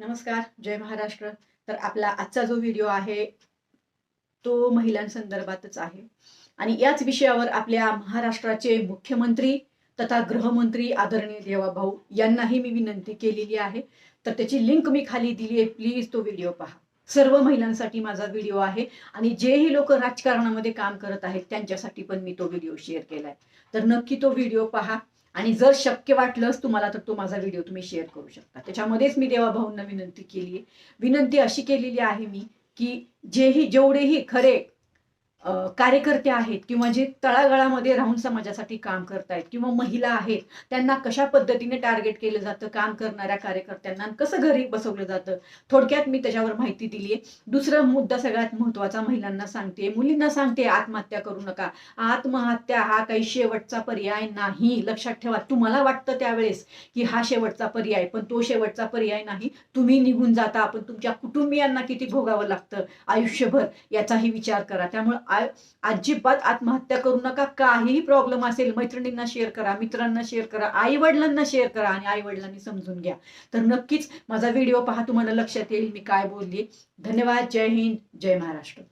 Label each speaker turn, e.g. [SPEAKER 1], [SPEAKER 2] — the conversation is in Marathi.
[SPEAKER 1] नमस्कार जय महाराष्ट्र. तर आपला आजचा जो व्हिडिओ आहे तो महिलांसंदर्भातच आहे. आणि याच विषयावर आपल्या महाराष्ट्राचे मुख्यमंत्री तथा गृहमंत्री आदरणीय देवाभाऊ यांनाही मी विनंती केलेली आहे. तर त्याची लिंक मी खाली दिली आहे प्लीज तो व्हिडिओ पहा. सर्व महिलांसाठी माझा व्हिडिओ आहे आणि जेही लोक राजकारणामध्ये काम करत आहेत त्यांच्यासाठी पण मी तो व्हिडिओ शेअर केलाय. तर नक्की तो व्हिडिओ पहा. आणि जर शक्य वाटलंच तुम्हाला तर तो माझा व्हिडिओ तुम्ही शेअर करू शकता. त्याच्यामध्येच मी देवाभाऊंना विनंती केली आहे विनंती अशी केलेली आहे मी की जेही जेवढेही खरे कार्यकर्ते आहेत किंवा जे तळागाळामध्ये राहून समाजासाठी काम करतायत किंवा महिला आहेत त्यांना कशा पद्धतीने टार्गेट केलं जातं काम करणाऱ्या कार्यकर्त्यांना कसं घरी बसवलं जातं थोडक्यात मी त्याच्यावर माहिती दिली आहे दुसरा मुद्दा सगळ्यात महत्त्वाचा महिलांना सांगते मुलींना सांगते आत्महत्या करू नका. आत्महत्या हा काही शेवटचा पर्याय नाही. लक्षात ठेवा तुम्हाला वाटतं त्यावेळेस की हा शेवटचा पर्याय पण तो शेवटचा पर्याय नाही. तुम्ही निघून जाता पण तुमच्या कुटुंबियांना किती भोगावं लागतं आयुष्यभर याचाही विचार करा. त्यामुळे अजिबात आत्महत्या करू नका. काहीही प्रॉब्लेम असेल मैत्रिणींना शेअर करा मित्रांना शेअर करा आई वडिलांना शेअर करा आणि आई वडिलांनी समजून घ्या. तर नक्कीच माझा व्हिडिओ पहा तुम्हाला लक्षात येईल मी काय बोलली. धन्यवाद जय हिंद जय महाराष्ट्र.